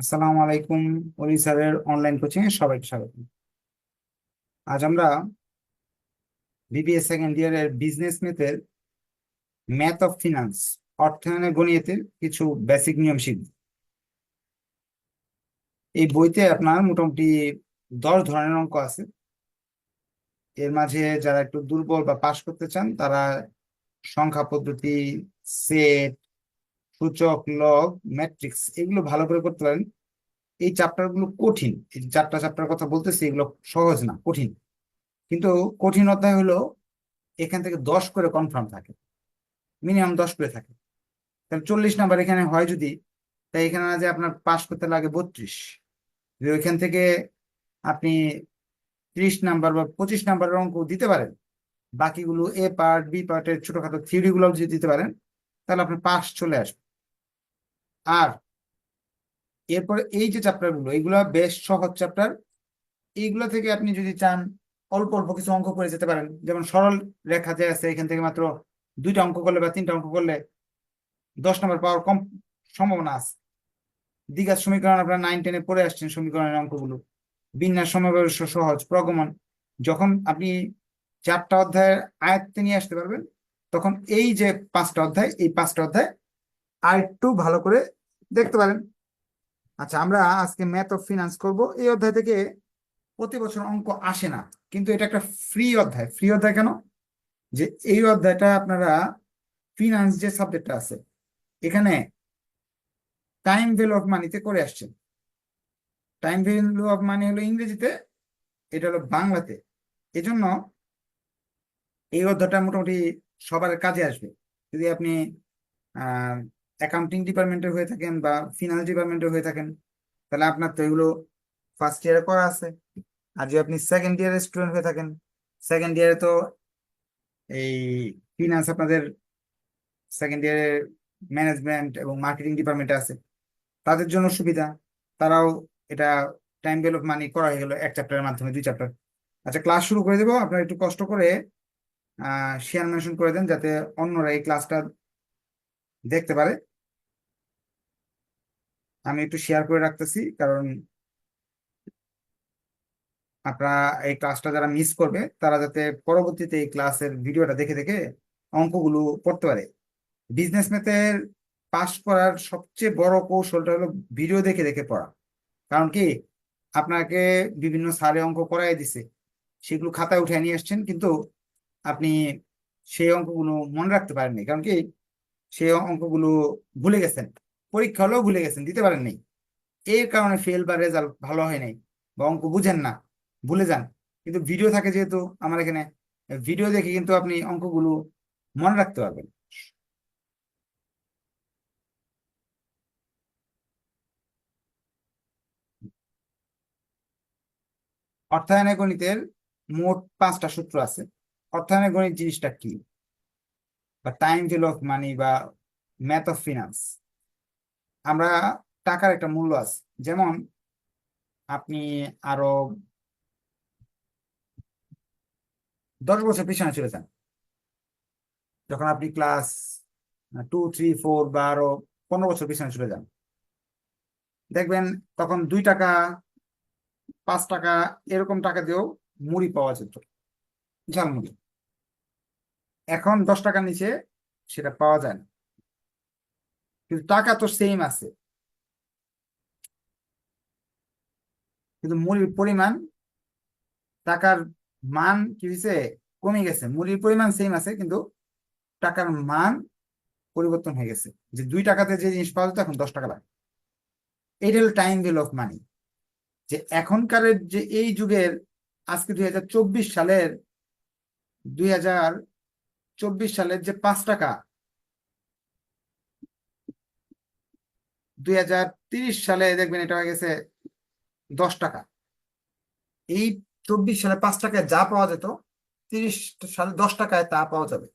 আসসালামু আলাইকুম অলি স্যারের অনলাইন কোচিং এ সবাইকে স্বাগত। আজ আমরা বিবিএ সেকেন্ড ইয়ারের বিজনেস মেথের ম্যাথ অফ ফিনান্স অর্থায়নের গণিতের কিছু বেসিক নিয়ম শিখব। এই বইতে আপনার মোটামুটি দশ ধরনের অঙ্ক আছে। এর মাঝে যারা একটু দুর্বল বা পাশ করতে চান, তারা সংখ্যা পদ্ধতি সেট সূচক লগ ম্যাট্রিক্স এগুলো ভালো করে করতে পারেন। এই চ্যাপ্টারগুলো কঠিন। চারটা চ্যাপ্টার কথা বলতেছি, এগুলো সহজ না, কঠিন। কিন্তু কঠিন অধ্যায় হলো এখান থেকে দশ করে কনফার্ম থাকে। মিনিমাম দশ করে থাকে। তাহলে চল্লিশ নাম্বার এখানে হয় যদি, তাই এখানে যে আপনার পাস করতে লাগে বত্রিশ। যদি ওইখান থেকে আপনি ত্রিশ নাম্বার বা পঁচিশ নাম্বারের অঙ্ক দিতে পারেন, বাকিগুলো এ পার্ট বি পার্টের ছোটখাটো থিওরি গুলো যদি দিতে পারেন, তাহলে আপনার পাস চলে আসবে। আর এরপরে এই যে চ্যাপ্টারগুলো, এগুলো বেশ সহজ চ্যাপ্টার এইগুলো থেকে আপনি যদি চান, অল্প অল্প কিছু অঙ্ক করে যেতে পারেন। যেমন সরল রেখা যে আছে, এখান থেকে মাত্র দুইটা অঙ্ক করলে বা তিনটা অঙ্ক করলে দশ নম্বর পাওয়ার কম সম্ভাবনা আছে। দ্বিঘাত সমীকরণ আপনারা নাইন টেনে পড়ে আসছেন সমীকরণের অঙ্কগুলো। বিন্যাস সমাবেশ সহজ, প্রগমন। যখন আপনি চারটা অধ্যায়ের আয়ত্তে নিয়ে আসতে পারবেন, তখন এই যে পাঁচটা অধ্যায়, এই পাঁচটা অধ্যায় আর একটু ভালো করে দেখতে পারেন। আচ্ছা আমরা আজকে ম্যাথ অফ ফিনান্স করব। এই অধ্যায় থেকে প্রতি বছর অঙ্ক আসে না, কিন্তু এটা একটা ফ্রি অধ্যায়। ফ্রি অধ্যায় কেন? যে এই অধ্যায়টা আপনারা ফিনান্স যে সাবজেক্টটা আছে, এখানে টাইম ভ্যালু অফ মানিতে করে আসছেন। টাইম ভ্যালু অফ মানি হলো ইংরেজিতে, এটা হলো বাংলাতে। এজন্য এই অধ্যায়টা মোটামুটি সবার কাজে আসবে। যদি আপনি অ্যাকাউন্টিং ডিপার্টমেন্টের হয়ে থাকেন বা ফিনান্স ডিপার্টমেন্টের হয়ে থাকেন, তাহলে আপনার তো এগুলো ফার্স্ট ইয়ারে করা আছে। আর যদি আপনি সেকেন্ড ইয়ারের স্টুডেন্ট হয়ে থাকেন সেকেন্ড ইয়ারে তো এই ফিনান্স আপনাদের সেকেন্ড ইয়ারে ম্যানেজমেন্ট এবং মার্কেটিং ডিপার্টমেন্টে আছে। তাদের জন্য সুবিধা, তারাও এটা টাইম ভ্যালু অফ মানি করা হয়ে গেল এক চ্যাপ্টারের মাধ্যমে, দুই চ্যাপ্টার আচ্ছা ক্লাস শুরু করে দেবো, আপনারা একটু কষ্ট করে শেয়ার মেনশন করে দেন, যাতে অন্যরা এই ক্লাসটা দেখতে পারে। আমি একটু শেয়ার করে রাখতেছি, কারণ আপনারা এই ক্লাসটা যারা মিস করবে, তারা যাতে পরবর্তীতে এই ক্লাসের ভিডিওটা দেখে দেখে অঙ্কগুলো পড়তে পারে। বিজনেস ম্যাথের পাস করার সবচেয়ে বড় কৌশলটা হলো ভিডিও দেখে দেখে পড়া। কারণ কি? আপনাকে বিভিন্ন সারে অঙ্ক করাই দিছে, সেগুলো খাতায় উঠে নিয়ে আসছেন, কিন্তু আপনি সেই অঙ্কগুলো মনে রাখতে পারেননি। কারণ কি? সেই অঙ্কগুলো ভুলে গেছেন। পরীক্ষা হলেও ভুলে গেছেন, দিতে পারেননি এর কারণে ফেল বা রেজাল্ট ভালো হয় নাই বা অঙ্ক বুঝেন না, ভুলে যান। কিন্তু ভিডিও থাকে যেহেতু, আমার এখানে ভিডিও দেখে কিন্তু আপনি অঙ্কগুলো মনে রাখতে পারবেন। অর্থায়নের গণিতের মোট পাঁচটা সূত্র আছে। অর্থায়নের গণিত জিনিসটা কি? বা টাইম ভ্যালু অফ মানি বা ম্যাথ অফ ফিনান্স আমরা টাকার একটা মূল্য আছে। যেমন আপনি আরও দশ বছর পিছনে চলে যান। যখন আপনি ক্লাস টু থ্রি ফোর বা আরও পনেরো বছর পিছনে চলে যান। দেখবেন তখন দুই টাকা, পাঁচ টাকা এরকম টাকা দিয়েও মুড়ি পাওয়া যেত। ঝালমুড়ি এখন দশ টাকার নিচে সেটা পাওয়া যায় না। কিন্তু টাকা তো সেম আছে। কিন্তু মুড়ির পরিমাণ, টাকার মান কি হয়েছে কমে গেছে। মুড়ির পরিমাণ সেম আছে, কিন্তু টাকার মান পরিবর্তন হয়ে গেছে। যে দুই টাকাতে যে জিনিস পাওয়া যেত এখন দশ টাকা লাগে। এইটা হলো টাইম ভ্যালু অফ মানি যে এখনকারের যে এই যুগের, আজকে দুই হাজার চব্বিশ সালের দুই হাজার চব্বিশ সালের যে পাঁচ টাকা, দুই সালে দেখবেন এটা হয়ে গেছে দশ টাকা। এই চব্বিশ সালে পাঁচ টাকায় যা পাওয়া যেত, তিরিশ সালে দশ টাকায় তা পাওয়া যাবে।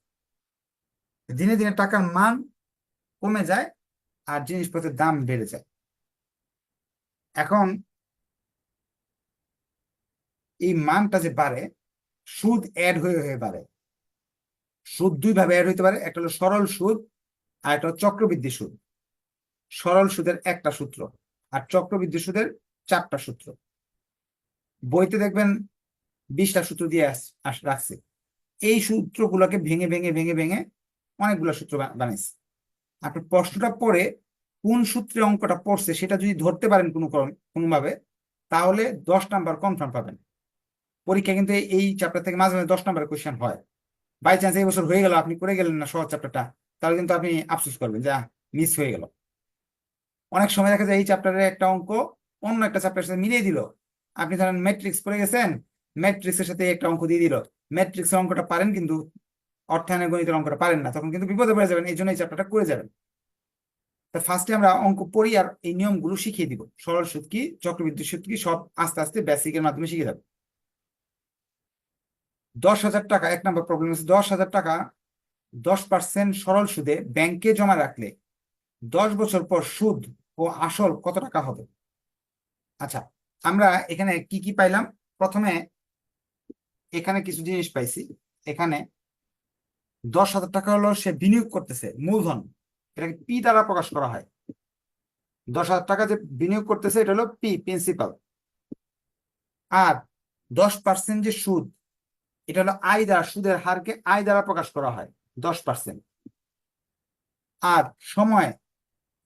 দিনে দিনে টাকার মান কমে যায় আর জিনিসপত্রের দাম বেড়ে যায়। এখন এই মানটা যে বাড়ে, সুদ অ্যাড হয়ে হয়ে বাড়ে। সুদ দুই ভাবে অ্যাড হইতে পারে, একটা হলো সরল সুদ আর একটা চক্রবৃদ্ধি সুদ। সরল সুদের একটা সূত্র আর চক্রবৃদ্ধি সুদের চারটা সূত্র। বইতে দেখবেন বিশটা সূত্র দিয়ে রাখছে। এই সূত্রগুলোকে ভেঙে ভেঙে ভেঙে ভেঙে অনেকগুলো সূত্র বানাইছে। আপনি প্রশ্নটা পড়ে কোন সূত্রে অঙ্কটা পড়ছে সেটা যদি ধরতে পারেন কোনো কোনোভাবে, তাহলে দশ নাম্বার কনফার্ম পাবেন। পরীক্ষা কিন্তু এই- এই চ্যাপ্টার থেকে মাঝে মাঝে দশ নাম্বার কোয়েশ্চেন হয়। বাই চান্স এই বছর হয়ে গেল, আপনি করে গেলেন না সহজ চ্যাপ্টারটা তাহলে কিন্তু আপনি আফসোস করবেন, যা মিস হয়ে গেল। অনেক সময় দেখা যায় এই চ্যাপ্টারের একটা অঙ্ক অন্য একটা চ্যাপ্টারের সাথে মিলিয়ে দিল। আপনি ধরেন ম্যাট্রিক্স পড়ে গেছেন ম্যাট্রিক্সের সাথে একটা অঙ্ক দিয়ে দিল। ম্যাট্রিক্সের অঙ্কটা পারেন কিন্তু অর্থায়নের গণিতের অঙ্কটা পারেন না, তখন কিন্তু বিপদে পড়ে যাবেন এই জন্য এই চ্যাপ্টারটা করে যাবেন। তা ফার্স্টে আমরা অঙ্ক পড়ি আর এই নিয়মগুলো শিখিয়ে দিব। সরল সুদ কি, চক্রবৃদ্ধি সুদ কি, সব আস্তে আস্তে বেসিকের মাধ্যমে শিখে যাবে। দশ হাজার টাকা, এক নম্বর প্রবলেম আছে দশ হাজার টাকা দশ পার্সেন্ট সরল সুদে ব্যাংকে জমা রাখলে দশ বছর পর সুদ ও আসল কত টাকা হবে? আচ্ছা আমরা এখানে কি কি পাইলাম? প্রথমে এখানে কিছু জিনিস পাইছি। এখানে দশ হাজার টাকা হলো সে বিনিয়োগ করতেছে, মূলধন। এটাকে পি দ্বারা প্রকাশ করা হয়। দশ হাজার টাকা যে বিনিয়োগ করতেছে, এটা হলো পি প্রিন্সিপাল আর দশ পার্সেন্ট যে সুদ এটা হলো আয় দ্বারা সুদের হারকে আয় দ্বারা প্রকাশ করা হয়, দশ পার্সেন্ট আর সময়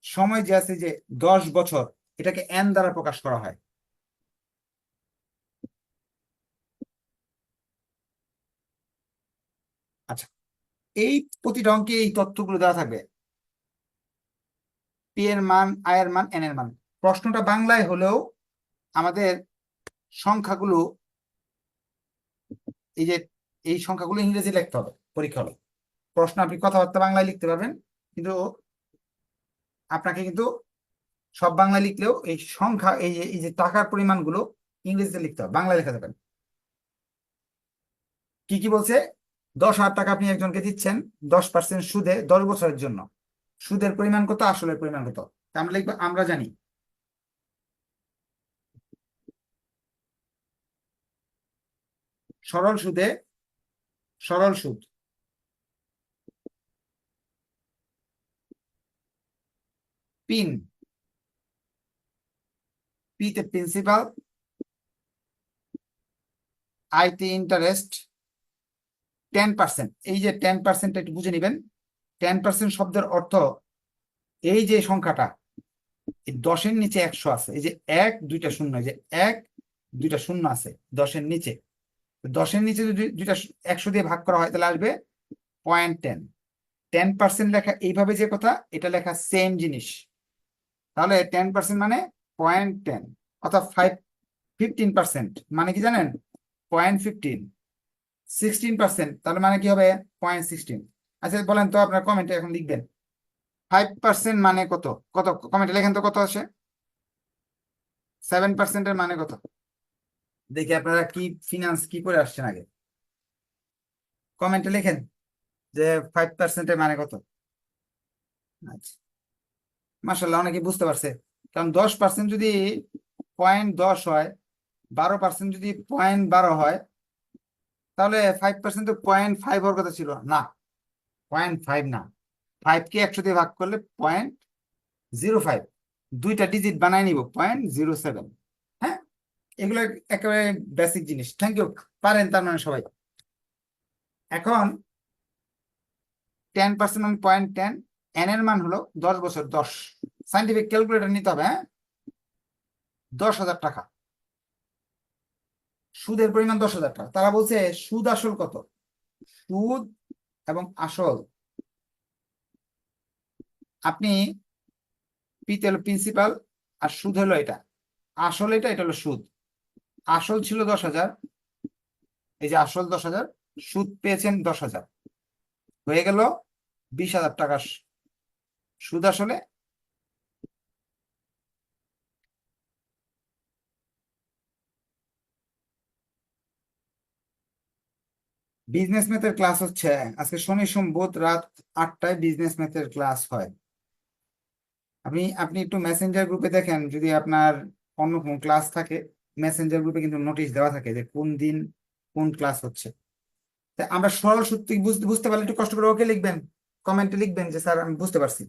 সময় যে আছে যে দশ বছর, এটাকে এন দ্বারা প্রকাশ করা হয়। আচ্ছা এই প্রতিটা অঙ্কে এই তথ্যগুলো দেওয়া থাকবে। পি এর মান আয়ের মান এন এর মান। প্রশ্নটা বাংলায় হলেও আমাদের সংখ্যাগুলো এই যে, এই সংখ্যাগুলো ইংরেজি লিখতে হবে পরীক্ষা হলে। প্রশ্ন আপনি কথাবার্তা বাংলায় লিখতে পারবেন, কিন্তু আপনাকে কিন্তু সব বাংলায় লিখলেও এই সংখ্যা, এই যে এই যে টাকার পরিমাণগুলো ইংরেজিতে লিখতে হবে, বাংলায় লেখা যাবে না। কি কি বলছে? দশ হাজার টাকা আপনি একজনকে দিচ্ছেন, দশ পার্সেন্ট সুদে দশ বছরের জন্য। সুদের পরিমাণ কত? আসলের পরিমাণ কত? আমরা লিখব, আমরা জানি। সরল সুদে সরল সুদ। পিন। পিতে প্রিন্সিপাল। আইতে ইন্টারেস্ট। Ten percent. এই যে টেন পার্সেন্ট একটু বুঝে নেবেন। টেন পার্সেন্ট শব্দের অর্থ এই যে সংখ্যাটা দশের নিচে একশো আছে। এই যে এক, দুইটা শূন্য। এই যে এক, দুইটা শূন্য আছে দশের নিচে। দশের নিচে যদি দুইটা একশো দিয়ে ভাগ করা হয়, তাহলে আসবে পয়েন্ট টেন টেন পার্সেন্ট লেখা এইভাবে যে কথা, এটা লেখা সেম জিনিস। তাহলে টেন পার্সেন্ট মানে পয়েন্ট টেন অর্থাৎ ফাইভ ফিফটিন পার্সেন্ট মানে কি জানেন? পয়েন্ট ফিফটিন সিক্সটিন পার্সেন্ট তাহলে মানে কি হবে? পয়েন্ট সিক্সটিন আচ্ছা বলেন তো আপনার কমেন্টে এখন লিখবেন। ফাইভ পার্সেন্ট মানে কত? কত? কমেন্টে লেখেন তো কত আসে? সেভেন পার্সেন্টের মানে কত? দেখি আপনারা কি ফিনান্স কি করে আসছেন আগে? কমেন্টে লেখেন যে ফাইভ পার্সেন্টের মানে কত? আচ্ছা। মাসাল্লাহ অনেকে বুঝতে পারছে। কারণ দশ পার্সেন্ট যদি পয়েন্ট দশ হয়, বারো পার্সেন্ট যদি পয়েন্ট বারো হয়, তাহলে ফাইভ পার্সেন্ট তো পয়েন্ট ফাইভ হওয়ার কথা ছিল। না পয়েন্ট ফাইভ না। ফাইভ কে একশো দিয়ে ভাগ করলে পয়েন্ট জিরো ফাইভ দুইটা ডিজিট বানায় নিব পয়েন্ট জিরো সেভেন এগুলো একেবারে বেসিক জিনিস। থ্যাংক ইউ পারেন তার মানে সবাই। এখন টেন পার্সেন্ট মানে পয়েন্ট টেন এন এর মান হলো দশ বছর দশ। সাইন্টিফিক ক্যালকুলেটর নিতে হবে হ্যাঁ? দশ হাজার টাকা। সুদের পরিমাণ দশ হাজার টাকা। তারা বলছে সুদ আসল কত? সুদ এবং আসল। আপনি পিতে হলো প্রিন্সিপাল আর সুদ হলো এটা। আসল এটা এটা হলো সুদ। আসল ছিল দশ হাজার। এই যে আসল দশ হাজার, সুদ পেয়েছেন দশ হাজার। হয়ে গেল বিশ হাজার টাকা সুদ আসলে। বিজনেস ম্যাথের ক্লাস হচ্ছে, আজকে শনি, সোম, বুধ রাত আটটায় বিজনেস ম্যাথের ক্লাস হয়। আপনি আপনি একটু মেসেঞ্জার গ্রুপে দেখেন, যদি আপনার অন্য কোনো ক্লাস থাকে। মেসেঞ্জার গ্রুপে কিন্তু নোটিশ দেওয়া থাকে যে কোন দিন কোন ক্লাস হচ্ছে। আমরা সরল সত্যি বুঝতে বুঝতে পারলে একটু কষ্ট করে ওকে লিখবেন কমেন্টে লিখবেন যে, স্যার, আমি বুঝতে পারছি।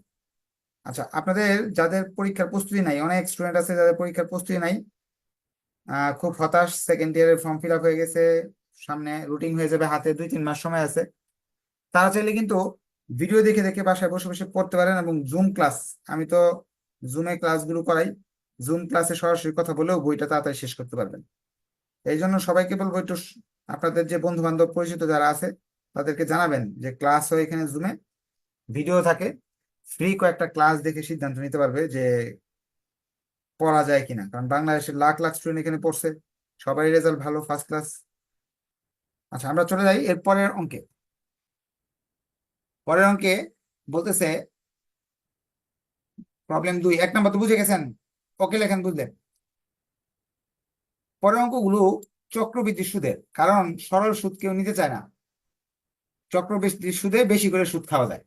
আচ্ছা আপনাদের যাদের পরীক্ষার প্রস্তুতি নাই, অনেক স্টুডেন্ট আছে যাদের পরীক্ষার প্রস্তুতি নাই খুব হতাশ সেকেন্ড ইয়ারের ফর্ম ফিল আপ হয়ে গেছে, সামনে রুটিন হয়ে যাবে, হাতে দুই তিন মাস সময় আছে। তারা চাইলে কিন্তু ভিডিও দেখে দেখে বাসায় বসে বসে পড়তে পারেন এবং জুম ক্লাস আমি তো জুমে ক্লাসগুলো করাই। জুম ক্লাসে সরাসরি কথা বলেও বইটা তাড়াতাড়ি শেষ করতে পারবেন। এই জন্য সবাইকে বলব একটু আপনাদের যে বন্ধু বান্ধব পরিচিত যারা আছে, তাদেরকে জানাবেন যে ক্লাস হয় এখানে জুমে ভিডিও থাকে। ফ্রি কয়েকটা ক্লাস দেখে সিদ্ধান্ত নিতে পারবে যে পড়া যায় কিনা। কারণ বাংলাদেশের লাখ লাখ স্টুডেন্ট এখানে পড়ছে, সবারই রেজাল্ট ভালো ফার্স্ট ক্লাস আচ্ছা আমরা চলে যাই এর পরের অঙ্কে। পরের অঙ্কে বলতেছে প্রবলেম দুই। এক নাম্বার তো বুঝে গেছেন? ওকে লেখেন বুঝলেন? পরের অঙ্কগুলো চক্রবৃদ্ধি সুদের, কারণ সরল সুদ কেউ নিতে চায় না। চক্রবৃদ্ধি সুদে বেশি করে সুদ খাওয়া যায়।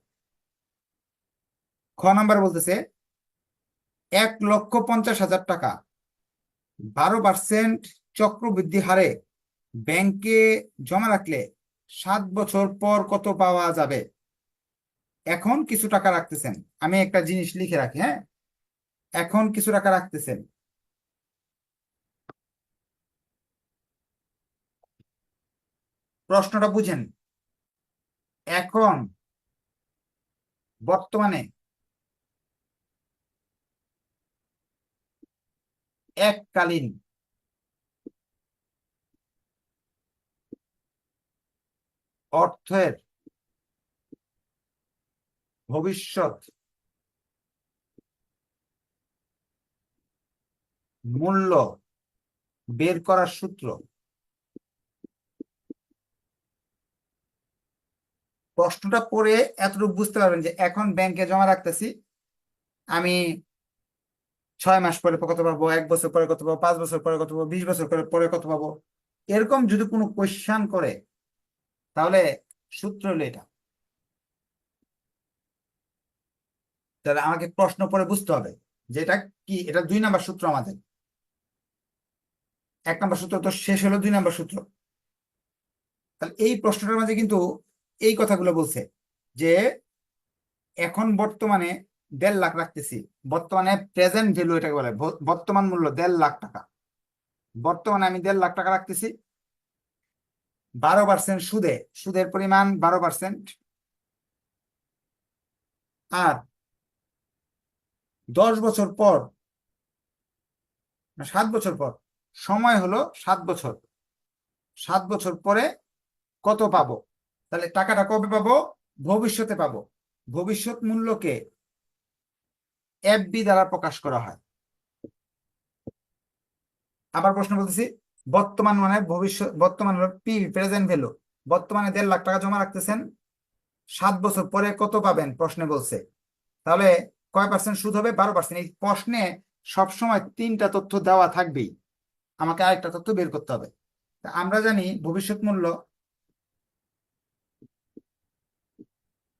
খ নাম্বার বলতেছে, এক লক্ষ পঞ্চাশ হাজার টাকা, বারো পার্সেন্ট চক্রবৃদ্ধি হারে ব্যাংকে জমা রাখলে সাত বছর পর কত পাওয়া যাবে? এখন কিছু টাকা রাখতেছেন। আমি একটা জিনিস লিখে রাখি হ্যাঁ? এখন কিছু টাকা রাখতেছেন। প্রশ্নটা বুঝেন। এখন বর্তমানে এককালীন অর্থের ভবিষ্যৎ মূল্য বের করার সূত্র। প্রশ্নটা পড়ে এতটুকু বুঝতে পারবেন যে এখন ব্যাংকে জমা রাখতেছি, আমি ছয় মাস পরে কত পাবো, এক বছর পরে কত পাবো, পাঁচ বছর পরে কত পাবো, বিশ বছর পরে পরে কত পাবো, এরকম যদি কোনো কোয়েশ্চান করে, তাহলে সূত্র হলো এটা। তাহলে আমাকে প্রশ্ন পরে বুঝতে হবে যে এটা কি, এটা দুই নাম্বার সূত্র আমাদের। এক নম্বর সূত্র, তো শেষ হলো দুই নম্বর সূত্র। তাহলে এই প্রশ্নটার মাঝে কিন্তু এই কথাগুলো বলছে যে এখন বর্তমানে দেড় লাখ রাখতেছি। বর্তমানে প্রেজেন্ট ভ্যালু এটাকে বলে বর্তমান মূল্য দেড় লাখ টাকা। বর্তমানে আমি দেড় লাখ টাকা রাখতেছি। বারো পার্সেন্ট সুদে, সুদের পরিমাণ বারো পার্সেন্ট আর দশ বছর পর সাত বছর পর সময় হলো সাত বছর। সাত বছর পরে কত পাবো? তাহলে টাকাটা কবে পাবো? ভবিষ্যতে পাবো। ভবিষ্যৎ মূল্যকে এফবি দ্বারা প্রকাশ করা হয়। আবার প্রশ্ন বলতেছি বর্তমান মানে ভবিষ্যৎ, বর্তমান পি প্রেজেন্ট ভ্যালু বর্তমানে দেড় লাখ টাকা জমা রাখতেছেন। সাত বছর পরে কত পাবেন? প্রশ্নে বলছে। তাহলে কয় পার্সেন্ট সুদ হবে? বারো পার্সেন্ট এই প্রশ্নে সবসময় তিনটা তথ্য দেওয়া থাকবেই। আমাকে আরেকটা তথ্য বের করতে হবে। আমরা জানি ভবিষ্যৎ মূল্য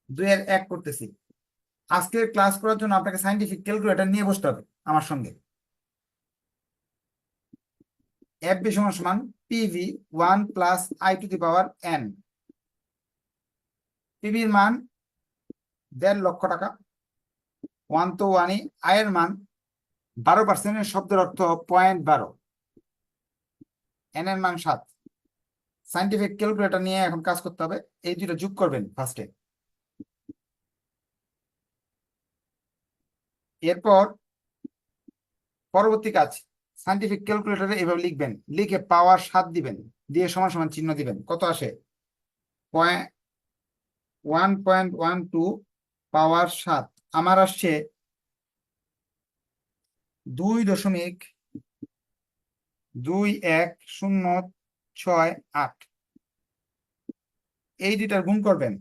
দুই এর এক করতেছি। আজকের ক্লাস করার জন্য আপনাকে সাইন্টিফিক ক্যালকুলেটর নিয়ে বসতে হবে আমার সঙ্গে। এফ বি সমান সমান PV one plus I to the power N পিভির মান দেড় লক্ষ টাকা। ওয়ান তো ওয়ানই আয়ের মান বারো পার্সেন্টের শব্দের অর্থ পয়েন্ট বারো। এন এর মান সাত। সাইন্টিফিক ক্যালকুলেটর নিয়ে এখন কাজ করতে হবে। এই দুটো যোগ করবেন ফার্স্টে এরপর পরবর্তী কাজ সাইন্টিফিক ক্যালকুলেটরে এভাবে লিখবেন। লিখে পাওয়ার সাত দিবেন, দিয়ে সমান সমান চিহ্ন দিবেন। কত আসে? One point one to power সাত। আমার আসছে দুই দশমিক দুই এক শূন্য ছয় আট। এই দুইটার গুণ করবেন।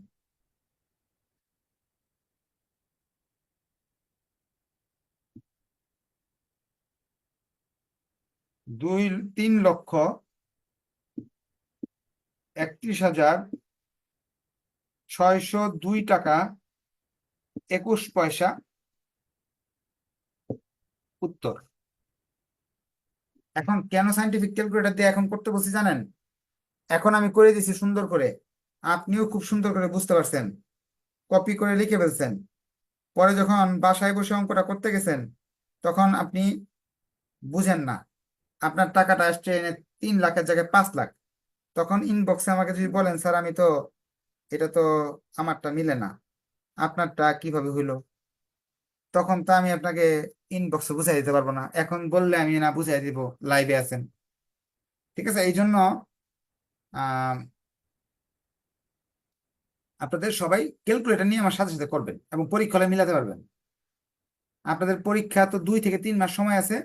দুই, তিন লক্ষ একত্রিশ হাজার ছয়শো দুই টাকা একুশ পয়সা। উত্তর। এখন কেন সাইন্টিফিক ক্যালকুলেটর দিয়ে এখন করতে বলছি জানেন? এখন আমি করে দিছি সুন্দর করে। আপনিও খুব সুন্দর করে বুঝতে পারছেন। কপি করে লিখে ফেলছেন। পরে যখন বাসায় বসে অঙ্কটা করতে গেছেন, তখন আপনি বুঝেন না। আপনার টাকাটা আসছে এনে তিন লাখের জায়গায় পাঁচ লাখ। তখন ইনবক্সে আমাকে যদি বলেন, স্যার, আমি তো, এটা তো আমারটা মিলে না। আপনারটা কীভাবে হইল? তখন তো আমি আপনাকে ইনবক্সে বুঝাই দিতে পারব না। এখন বললে আমি না বুঝাই দিব লাইভে আছেন। ঠিক আছে? এই জন্য আপনাদের সবাই ক্যালকুলেটর নিয়ে আমার সাথে সাথে করবেন এবং পরীক্ষা হলে মিলাতে পারবেন। আপনাদের পরীক্ষা তো দুই থেকে তিন মাস সময় আছে।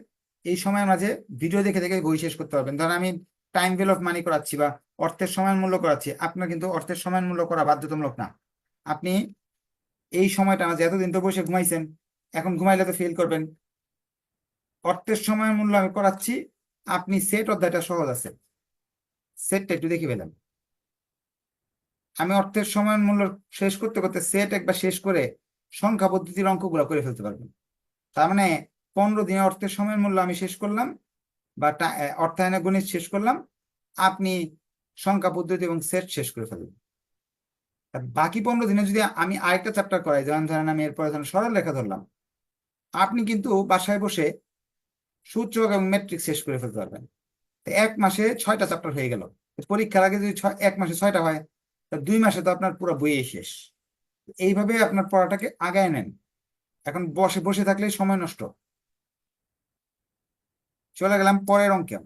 এই সময়ের মাঝে ভিডিও দেখে দেখে বই শেষ করতে পারবেন। ধরেন আমি টাইম ভ্যালু অফ মানি করাচ্ছি বা অর্থের সময় মূল্য করাচ্ছি, আপনার কিন্তু অর্থের সময় মূল্য করা বাধ্যতামূলক না। আপনি এই সময়টা মাঝে এতদিন তো বসে ঘুমাইছেন এখন ঘুমাইলে তো ফেল করবেন। অর্থের সময় মূল্য আমি করাচ্ছি আপনি সেট অধ্যায়টা সহজ আছে। সেটটা একটু দেখে পেলাম আমি অর্থের সময় মূল্য শেষ করতে করতে সেট একবার শেষ করে সংখ্যা পদ্ধতির অঙ্কগুলো করে ফেলতে পারবেন। তার মানে পনেরো দিনে অর্থের সময় মূল্য আমি শেষ করলাম বা অর্থায়নে গণিত শেষ করলাম, আপনি সংখ্যা পদ্ধতি এবং সেট শেষ করে ফেলবেন বাকি পনেরো দিনে যদি আমি আরেকটা চ্যাপ্টার করাই, যেমন ধরেন আমি এরপরে ধরেন সরল লেখা ধরলাম আপনি কিন্তু বাসায় বসে সূচক এবং ম্যাট্রিক্স শেষ করে ফেলতে পারবেন। এক মাসে ছয়টা চ্যাপ্টার হয়ে গেল। পরীক্ষার আগে যদি এক মাসে ছয়টা হয়, তা দুই মাসে তো আপনার পুরো বইয়ে শেষ। এইভাবে আপনার পড়াটাকে আগায় নেন। এখন বসে বসে থাকলে সময় নষ্ট। চলে গেলাম পরের অঙ্কে।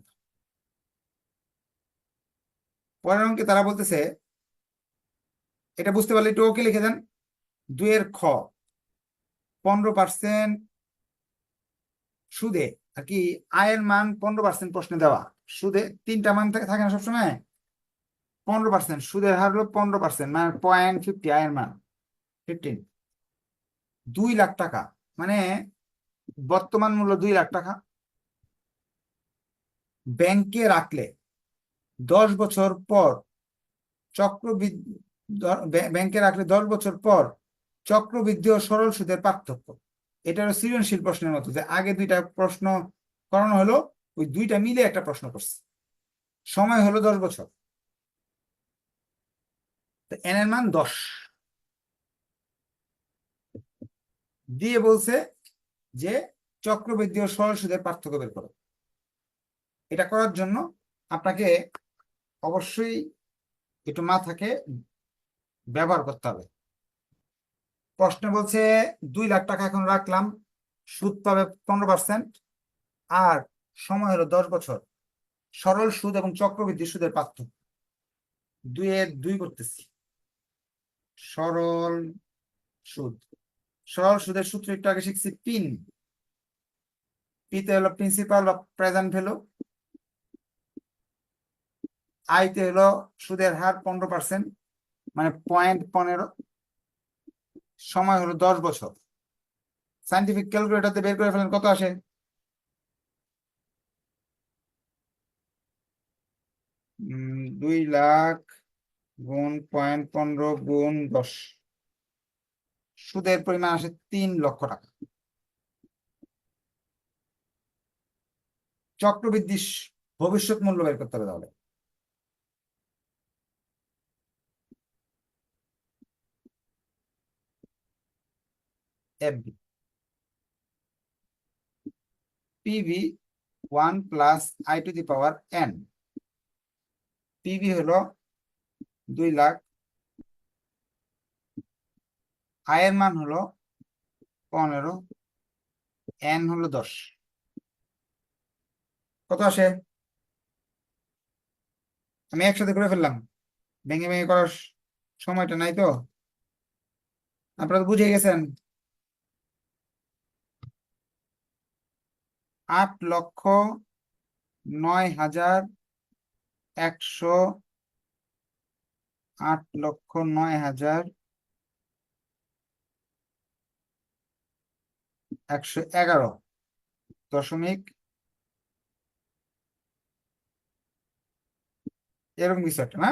পরের অঙ্কে তারা বলতেছে, এটা বুঝতে পারলে একটু ওকে লিখে দেন, দুইয়ের খ, পনেরো পার্সেন্ট সুদে আর কি আয়ের মান পনেরো পার্সেন্ট প্রশ্নে দেওয়া। সুদে তিনটা মান থাকে থাকে না সবসময়? পনেরো পার্সেন্ট সুদের হার হলো পনেরো পার্সেন্ট মানে পয়েন্ট ফিফটি আয়ের মান ফিফটিন দুই লাখ টাকা মানে বর্তমান মূল্য দুই লাখ টাকা। ব্যাংকে রাখলে দশ বছর পর চক্রবৃদ্ধি, ব্যাংকে রাখলে দশ বছর পর চক্রবৃদ্ধি ও সরল সুদের পার্থক্য। এটা হলো সৃজনশীল প্রশ্নের মতো যে আগে দুইটা প্রশ্ন করানো হলো, ওই দুইটা মিলে একটা প্রশ্ন করছে। সময় হলো দশ বছর। এন এর মান দশ। দিয়ে বলছে যে চক্রবৃদ্ধি ও সরল সুদের পার্থক্য বের করো। এটা করার জন্য আপনাকে অবশ্যই একটু মাথাকে ব্যবহার করতে হবে। প্রশ্নে বলছে, দুই লাখ টাকা এখন রাখলাম, সুদ পাবে পনেরো পার্সেন্ট আর সময় হলো দশ বছর। সরল সুদ এবং চক্রবৃদ্ধি সুদের পার্থক্য। দুইয়ের দুই করতেছি। সরল সুদ। সরল সুদের সূত্র একটু আগে শিখছি, পিন। পিতে হলো প্রিন্সিপাল বা প্রেজেন্ট ভ্যালু আইতে হলো সুদের হার পনেরো পার্সেন্ট মানে পয়েন্ট পনেরো। সময় হলো দশ বছর। সাইন্টিফিক ক্যালকুলেটরতে বের করে ফেলেন, কত আসে? দুই লাখ গুণ পয়েন্ট পনেরো গুণ দশ। সুদের পরিমাণ আসে তিন লক্ষ টাকা। চক্রবৃদ্ধি ভবিষ্যৎ মূল্য বের করতে হবে তাহলে। FB PV one plus I to the power N PV হলো দুই লাখ। আয়ের মান হলো পনেরো। এন হলো দশ। কত আসে? আমি একসাথে করে ফেললাম। ভেঙে ভেঙে করার সময়টা নাই তো। আপনারা বুঝে গেছেন। আট লক্ষ নয় হাজার একশো আট লক্ষ নয় হাজার একশো এগারো দশমিক এরকম কিছু একটা, না?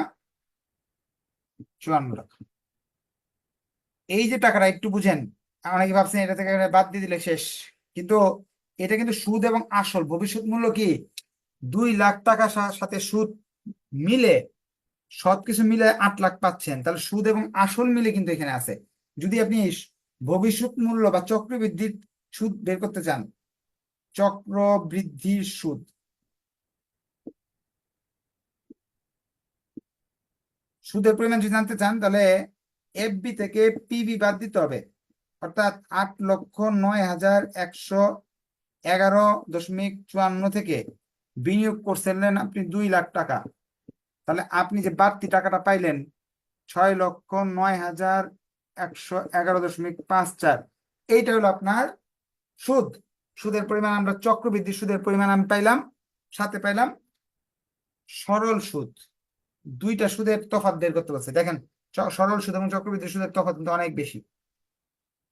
চুয়ান্ন টাকা এই যে টাকাটা একটু বুঝেন অনেকে ভাবছেন এটা থেকে বাদ দিয়ে দিলে শেষ? কিন্তু এটা কিন্তু সুদ এবং আসল। ভবিষ্যৎ মূল্য কি? দুই লাখ টাকার সাথে সুদ মিলে, সবকিছু মিলে আট লাখ পাচ্ছেন। তাহলে সুদ এবং আসল মিলে কিন্তু এখানে আছে। যদি আপনি ভবিষ্যৎ মূল্য বা চক্রবৃদ্ধির সুদ বের করতে চান, চক্রবৃদ্ধির সুদ। সুদের পরিমাণ যদি জানতে চান, তাহলে এফবি থেকে পিবি বাদ দিতে হবে। অর্থাৎ আট লক্ষ নয় হাজার একশো এগারো দশমিক চুয়ান্ন থেকে বিনিয়োগ করছিলেন আপনি দুই লাখ টাকা। তাহলে আপনি যে বাড়তি টাকাটা পাইলেন ছয় লক্ষ নয় হাজার একশো এগারো দশমিক পাঁচ চার, এইটা হলো আপনার সুদ। সুদের পরিমাণ আমরা চক্রবৃদ্ধি সুদের পরিমাণ আমি পাইলাম, সাথে পাইলাম সরল সুদ। দুইটা সুদের তফাৎ বের করতে পারছে। দেখেন সরল সুদ এবং চক্রবৃদ্ধি সুদের তফাৎ কিন্তু অনেক বেশি।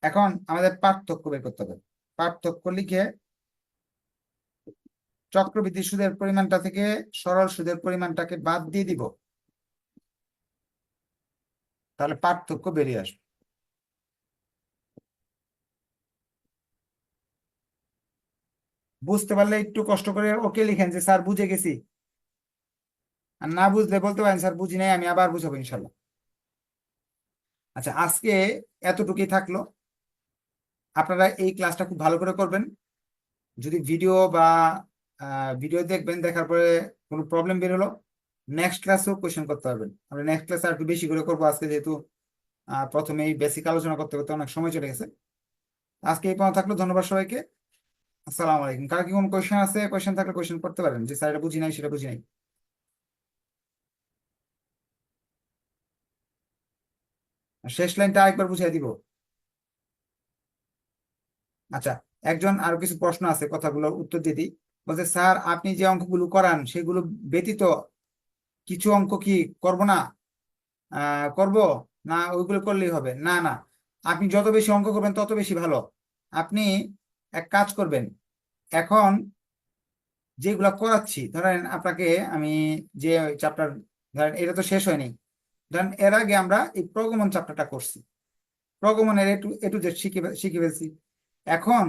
এখন আমাদের পার্থক্য বের করতে হবে। পার্থক্য লিখে চক্রবৃদ্ধি সুদের পরিমাণটা থেকে সরল সুদের পরিমাণটাকে বাদ দিয়ে দিব। তাহলে পার্থক্য বেরিয়ে আসবে। বুঝতে পারলে একটু কষ্ট করে ওকে লিখেন যে, স্যার, বুঝে গেছি। আর না বুঝলে বলতে পারেন, স্যার, বুঝি নাই, আমি আবার বুঝাবো ইনশাল্লাহ। আচ্ছা আজকে এতটুকুই থাকল। আপনারা এই ক্লাসটা খুব ভালো করে করবেন। যদি ভিডিও বা ভিডিও দেখবেন, দেখার পরে কোনো প্রবলেম বের হলো নেক্সট ক্লাসেও কোয়েশ্চেন করতে পারবেন। আমরা নেক্সট ক্লাসে আর একটু বেশি করে করব, আজকে যেহেতু প্রথমেই বেসিক আলোচনা করতে করতে অনেক সময় চলে গেছে। আজকে এই পর্যন্ত থাকল, ধন্যবাদ সবাইকে। আসসালামু আলাইকুম। কার কি কোনো কোয়েশ্চেন আছে কোয়েশ্চেন থাকলে কোয়েশ্চেন করতে পারেন। যে স্যার এটা বুঝি নাই, সেটা বুঝি নাই। শেষ লাইনটা আরেকবার বুঝিয়ে দিব। আচ্ছা একজন আরও কিছু প্রশ্ন আছে কথাগুলো উত্তর দিয়ে দিই। বলছে, স্যার, আপনি যে অঙ্কগুলো করান, সেগুলো ব্যতীত কিছু অঙ্ক কি করব না? করব? না, ওইগুলো করলেই হবে। না না, আপনি যত বেশি অঙ্ক করবেন, তত বেশি ভালো। আপনি এক কাজ করবেন। এখন যেগুলা করাচ্ছি, ধরেন আপনাকে আমি যে চ্যাপ্টার ধরেন এটা তো শেষ হয়নি। ধরেন এর আগে আমরা এই প্রগমন চ্যাপ্টারটা করছি। প্রগমনের একটু একটু যে শিখে শিখে ফেলছি। এখন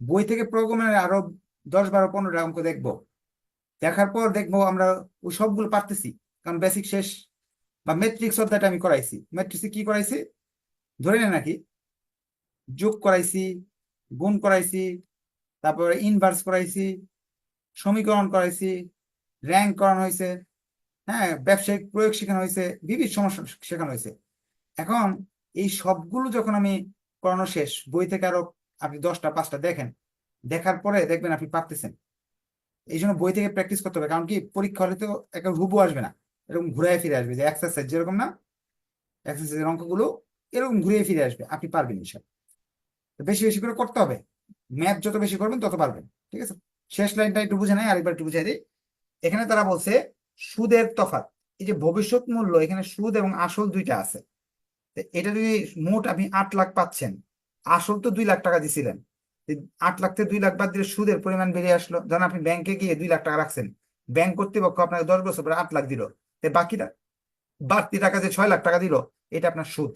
বই থেকে প্রগমনের আরও দশ বারো পনেরোটা অঙ্ক দেখব। দেখার পর দেখব আমরা ওই সবগুলো পারতেছি, কারণ বেসিক শেষ বা ম্যাট্রিক্স অধ্যায়টা আমি করাইছি। ম্যাট্রিক্সে কি করাইছি? ধরে নেন নাকি। যোগ করাইছি, গুণ করাইছি, তারপরে ইনভার্স করাইছি, সমীকরণ করাইছি র্যাঙ্ক করানো হয়েছে হ্যাঁ ব্যবসায়িক প্রয়োগ শেখানো হয়েছে বিবিধ সমস্যা শেখানো হয়েছে। এখন এই সবগুলো যখন আমি করানো শেষ, বই থেকে আরও আপনি দশটা, পাঁচটা দেখেন দেখার পরে দেখবেন আপনি পারতেছেন। এই জন্য বই থেকে প্র্যাকটিস করতে হবে। কারণ কি? পরীক্ষা হলে তো একটা হুবু আসবে না। এরকম ঘুরে ফিরে আসবে যে এক্সারসাইজ যেরকম না এক্সারসাইজের অঙ্কগুলো এরকম ঘুরে ফিরে আসবে। আপনি পারবেন তো বেশি বেশি করে করতে হবে। ম্যাথ যত বেশি করবেন তত পারবেন। ঠিক আছে? শেষ লাইনটা একটু বুঝে নাই, আরেকবার একটু বুঝাই দিই। এখানে তারা বলছে, সুদের তফাৎ। এই যে ভবিষ্যৎ মূল্য, এখানে সুদ এবং আসল দুইটা আছে। এটা যদি মোট আপনি আট লাখ পাচ্ছেন, আসল তো দুই লাখ টাকা দিছিলেন। আট লাখ থেকে দুই লাখ বাদ দিলে সুদের পরিমাণ বেরিয়ে আসলো। ধরেন আপনি ব্যাংকে গিয়ে দুই লাখ টাকা রাখছেন। ব্যাংক কর্তৃপক্ষ আপনাকে দশ বছর পরে আট লাখ দিল। বাকিটা, বাড়তি টাকা যে ছয় লাখ টাকা দিল, এটা আপনার সুদ।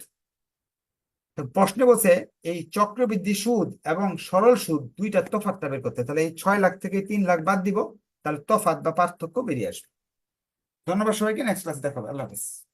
তো প্রশ্নে বলছে, এই চক্রবৃদ্ধি সুদ এবং সরল সুদ দুইটা তফাৎটা বের করতে। তাহলে এই ছয় লাখ থেকে তিন লাখ বাদ দিব, তাহলে তফাৎ বা পার্থক্য বেরিয়ে আসবে। ধন্যবাদ সবাইকে নেক্সট ক্লাসে দেখাবো আল্লাহ হাফিজ।